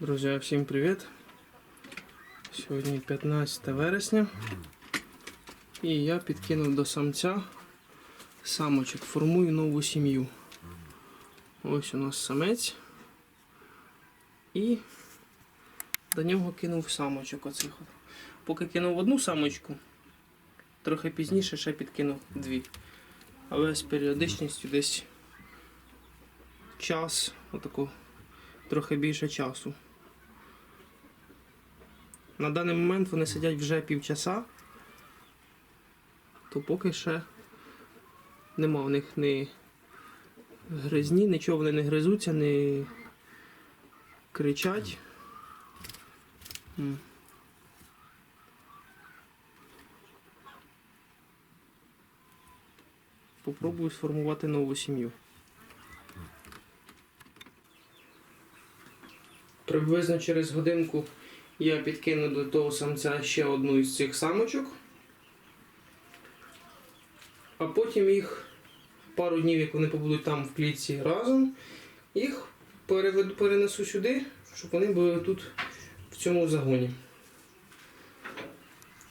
Друзі, всім привіт! Сьогодні 15 вересня. І я підкинув до самця самочок, формую нову сім'ю. Ось у нас самець. І до нього кинув самочок оцих. Поки кинув одну самочку, трохи пізніше ще підкинув дві. Але з періодичністю десь час, отако, трохи більше часу. На даний момент вони сидять вже півчаса, то поки ще нема в них ні гризні, нічого вони не гризуться, не кричать. Попробую сформувати нову сім'ю. Приблизно через годинку я підкину до того самця ще одну із цих самочок. А потім їх пару днів, як вони побудуть там в клітці разом, їх переведу, перенесу сюди, щоб вони були тут в цьому загоні.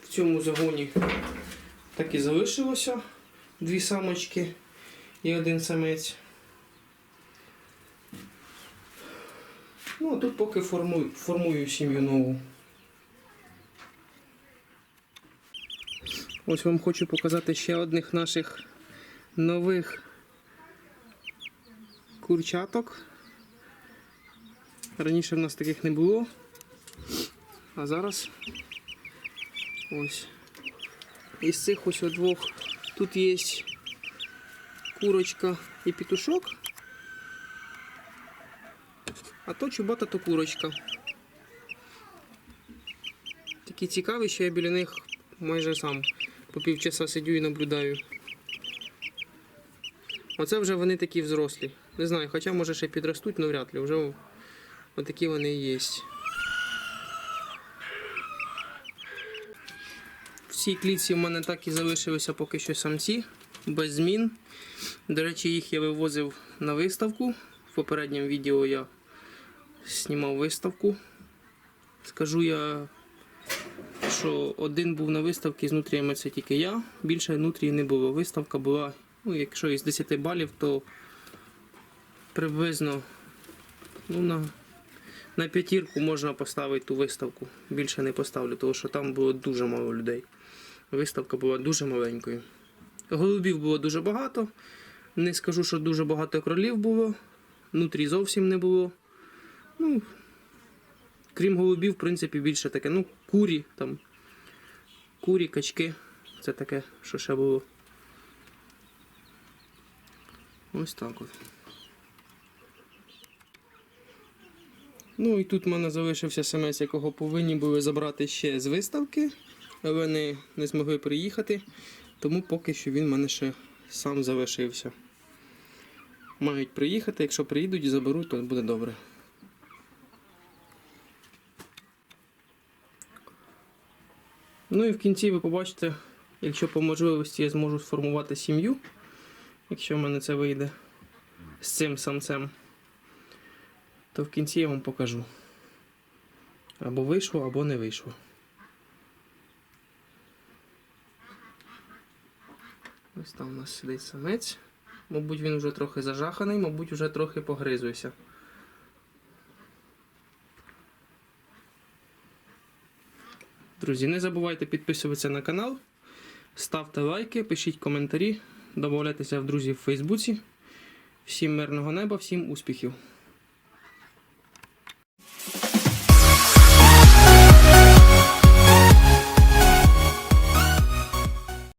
В цьому загоні так і залишилося дві самочки і один самець. Ну, а тут поки формую, формую сім'ю нову. Ось вам хочу показати ще одних наших нових курчаток. Раніше в нас таких не було. А зараз ось. Із цих ось двох тут є курочка і петушок. А то чубата, то курочка. Такі цікаві, що я біля них майже сам по півчаса сидю і наблюдаю. Оце вже вони такі взрослі. Не знаю, хоча може ще підростуть, але вряд ли. Вже отакі вони і є. В цій клітці в мене так і залишилися поки що самці, без змін. До речі, їх я вивозив на виставку. В попередньому відео я знімав виставку. Скажу я, що один був на виставці з нутріями це тільки я. Більше нутрії не було. Виставка була, ну, якщо із 10 балів, то приблизно ну, на, на п'ятірку можна поставити ту виставку. Більше не поставлю, тому що там було дуже мало людей. Виставка була дуже маленькою. Голубів було дуже багато. Не скажу, що дуже багато кролів було. Нутрій зовсім не було. Ну, крім голубів, в принципі, більше таке. Ну, курі там. Курі, качки. Це таке, що ще було. Ось так от. Ну і тут в мене залишився самець, якого повинні були забрати ще з виставки, але не, не змогли приїхати, тому поки що він в мене ще сам залишився. Мають приїхати, якщо приїдуть і заберуть, то буде добре. Ну і в кінці ви побачите, якщо по можливості я зможу сформувати сім'ю, якщо в мене це вийде з цим самцем, то в кінці я вам покажу. Або вийшло, або не вийшло. Ось там у нас сидить самець. Мабуть, він вже трохи зажаханий, мабуть, вже трохи погризується. Друзі, не забувайте підписуватися на канал, ставте лайки, пишіть коментарі, домовляйтеся в друзі в Фейсбуці. Всім мирного неба, всім успіхів!